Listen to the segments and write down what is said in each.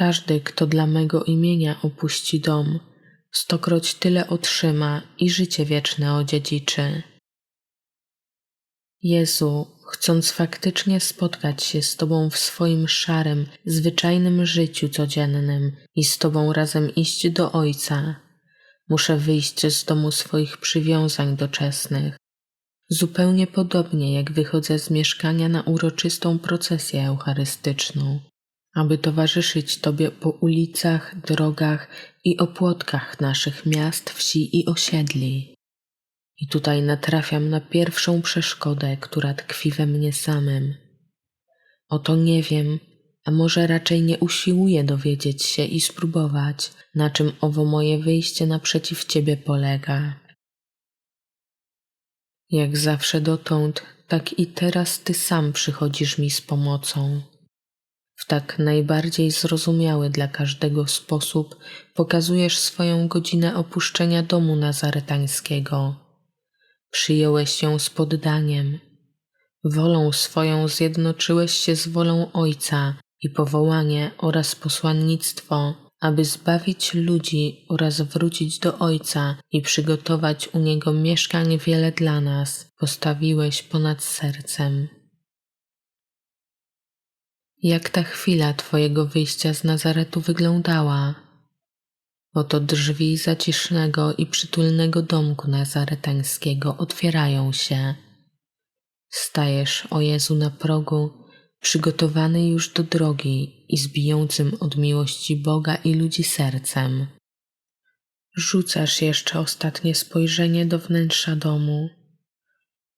Każdy, kto dla mego imienia opuści dom, stokroć tyle otrzyma i życie wieczne odziedziczy. Jezu, chcąc faktycznie spotkać się z Tobą w swoim szarym, zwyczajnym życiu codziennym i z Tobą razem iść do Ojca, muszę wyjść z domu swoich przywiązań doczesnych, zupełnie podobnie jak wychodzę z mieszkania na uroczystą procesję eucharystyczną, aby towarzyszyć Tobie po ulicach, drogach i opłotkach naszych miast, wsi i osiedli. I tutaj natrafiam na pierwszą przeszkodę, która tkwi we mnie samym. Oto nie wiem, a może raczej nie usiłuję dowiedzieć się i spróbować, na czym owo moje wyjście naprzeciw Ciebie polega. Jak zawsze dotąd, tak i teraz Ty sam przychodzisz mi z pomocą. Tak najbardziej zrozumiały dla każdego sposób pokazujesz swoją godzinę opuszczenia domu nazaretańskiego. Przyjąłeś ją z poddaniem. Wolą swoją zjednoczyłeś się z wolą Ojca i powołanie oraz posłannictwo, aby zbawić ludzi oraz wrócić do Ojca i przygotować u Niego mieszkań wiele dla nas, postawiłeś ponad sercem. Jak ta chwila Twojego wyjścia z Nazaretu wyglądała? Oto drzwi zacisznego i przytulnego domku nazaretańskiego otwierają się. Stajesz, o Jezu, na progu, przygotowany już do drogi i z bijącym od miłości Boga i ludzi sercem. Rzucasz jeszcze ostatnie spojrzenie do wnętrza domu.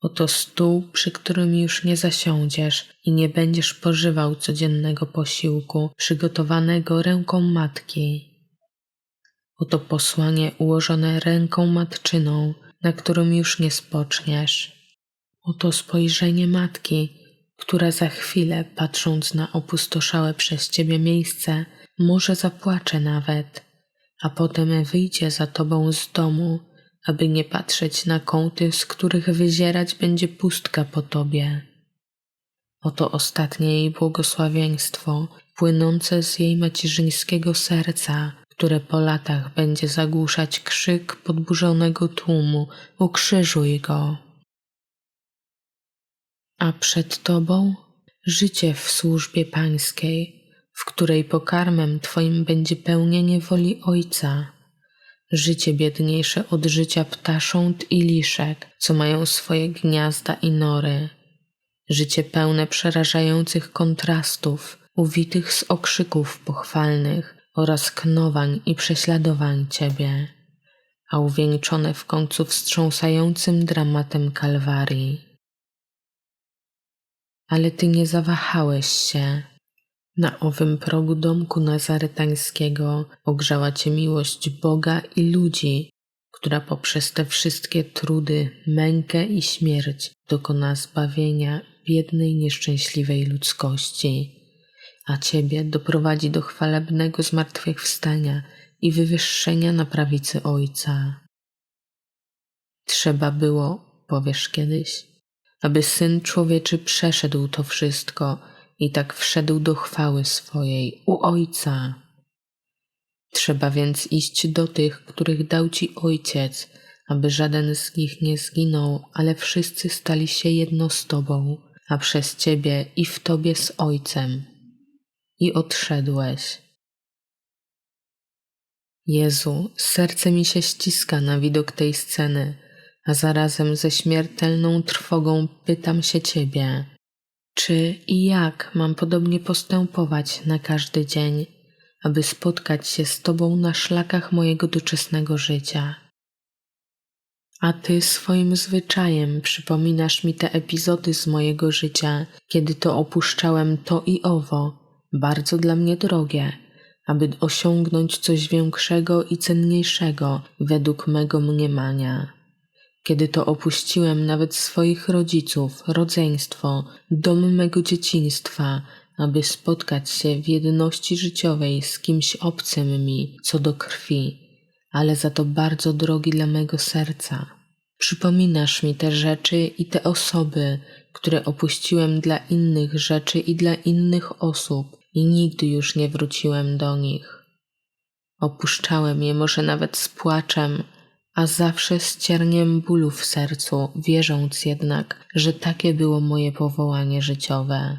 Oto stół, przy którym już nie zasiądziesz i nie będziesz pożywał codziennego posiłku przygotowanego ręką matki. Oto posłanie ułożone ręką matczyną, na którym już nie spoczniesz. Oto spojrzenie matki, która za chwilę, patrząc na opustoszałe przez ciebie miejsce, może zapłacze nawet, a potem wyjdzie za tobą z domu, aby nie patrzeć na kąty, z których wyzierać będzie pustka po tobie. Oto ostatnie jej błogosławieństwo, płynące z jej macierzyńskiego serca, które po latach będzie zagłuszać krzyk podburzonego tłumu: Ukrzyżuj go! A przed Tobą życie w służbie Pańskiej, w której pokarmem Twoim będzie pełnienie woli Ojca, życie biedniejsze od życia ptasząt i liszek, co mają swoje gniazda i nory, życie pełne przerażających kontrastów, uwitych z okrzyków pochwalnych oraz knowań i prześladowań Ciebie, a uwieńczone w końcu wstrząsającym dramatem Kalwarii. Ale ty nie zawahałeś się. Na owym progu domku nazaretańskiego ogrzała cię miłość Boga i ludzi, która poprzez te wszystkie trudy, mękę i śmierć dokona zbawienia biednej, nieszczęśliwej ludzkości, a ciebie doprowadzi do chwalebnego zmartwychwstania i wywyższenia na prawicy Ojca. Trzeba było, powiesz kiedyś, aby Syn Człowieczy przeszedł to wszystko i tak wszedł do chwały swojej u Ojca. Trzeba więc iść do tych, których dał Ci Ojciec, aby żaden z nich nie zginął, ale wszyscy stali się jedno z Tobą, a przez Ciebie i w Tobie z Ojcem. I odszedłeś. Jezu, serce mi się ściska na widok tej sceny, a zarazem ze śmiertelną trwogą pytam się Ciebie, czy i jak mam podobnie postępować na każdy dzień, aby spotkać się z Tobą na szlakach mojego doczesnego życia. A Ty swoim zwyczajem przypominasz mi te epizody z mojego życia, kiedy to opuszczałem to i owo, bardzo dla mnie drogie, aby osiągnąć coś większego i cenniejszego według mego mniemania kiedy to opuściłem nawet swoich rodziców, rodzeństwo, dom mego dzieciństwa, aby spotkać się w jedności życiowej z kimś obcym mi co do krwi, ale za to bardzo drogi dla mego serca. Przypominasz mi te rzeczy i te osoby, które opuściłem dla innych rzeczy i dla innych osób, i nigdy już nie wróciłem do nich. Opuszczałem je może nawet z płaczem, a zawsze z cierniem bólu w sercu, wierząc jednak, że takie było moje powołanie życiowe.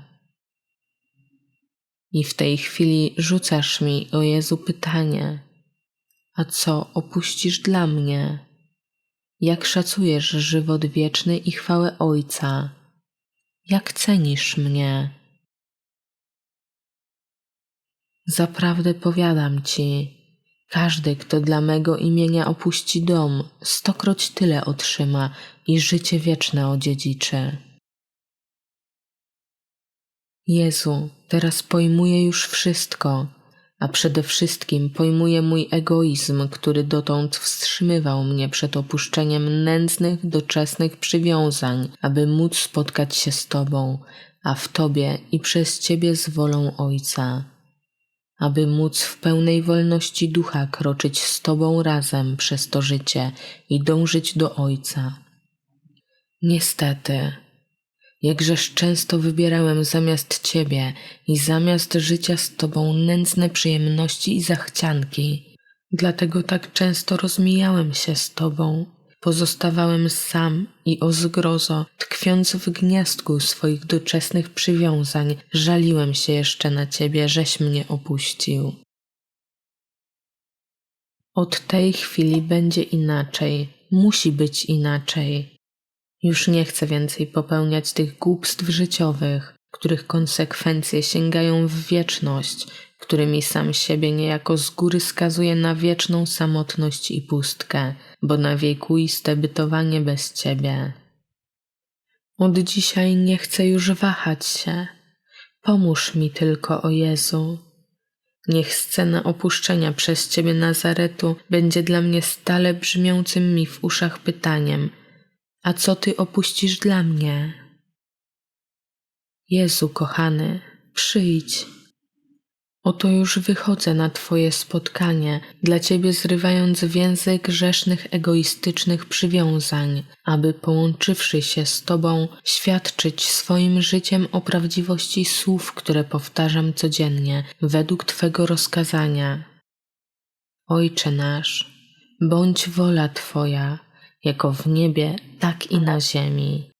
I w tej chwili rzucasz mi, o Jezu, pytanie: A co opuścisz dla mnie? Jak szacujesz żywot wieczny i chwałę Ojca? Jak cenisz mnie? Zaprawdę powiadam ci, każdy, kto dla mego imienia opuści dom, stokroć tyle otrzyma i życie wieczne odziedziczy. Jezu, teraz pojmuję już wszystko, a przede wszystkim pojmuję mój egoizm, który dotąd wstrzymywał mnie przed opuszczeniem nędznych, doczesnych przywiązań, aby móc spotkać się z Tobą, a w Tobie i przez Ciebie z wolą Ojca aby móc w pełnej wolności ducha kroczyć z Tobą razem przez to życie i dążyć do Ojca. Niestety, jakżeż często wybierałem zamiast Ciebie i zamiast życia z Tobą nędzne przyjemności i zachcianki, dlatego tak często rozmijałem się z Tobą Pozostawałem sam i o zgrozo, tkwiąc w gniazdku swoich doczesnych przywiązań, żaliłem się jeszcze na ciebie, żeś mnie opuścił. Od tej chwili będzie inaczej, musi być inaczej. Już nie chcę więcej popełniać tych głupstw życiowych, których konsekwencje sięgają w wieczność, którymi sam siebie niejako z góry skazuje na wieczną samotność i pustkę, bo na wiekuiste bytowanie bez Ciebie. Od dzisiaj nie chcę już wahać się. Pomóż mi tylko, o Jezu. Niech scena opuszczenia przez Ciebie Nazaretu będzie dla mnie stale brzmiącym mi w uszach pytaniem: A co Ty opuścisz dla mnie? Jezu kochany, przyjdź. Oto już wychodzę na Twoje spotkanie, dla Ciebie zrywając więzy grzesznych, egoistycznych przywiązań, aby połączywszy się z Tobą, świadczyć swoim życiem o prawdziwości słów, które powtarzam codziennie, według Twego rozkazania. Ojcze nasz, bądź wola Twoja, jako w niebie, tak i na ziemi.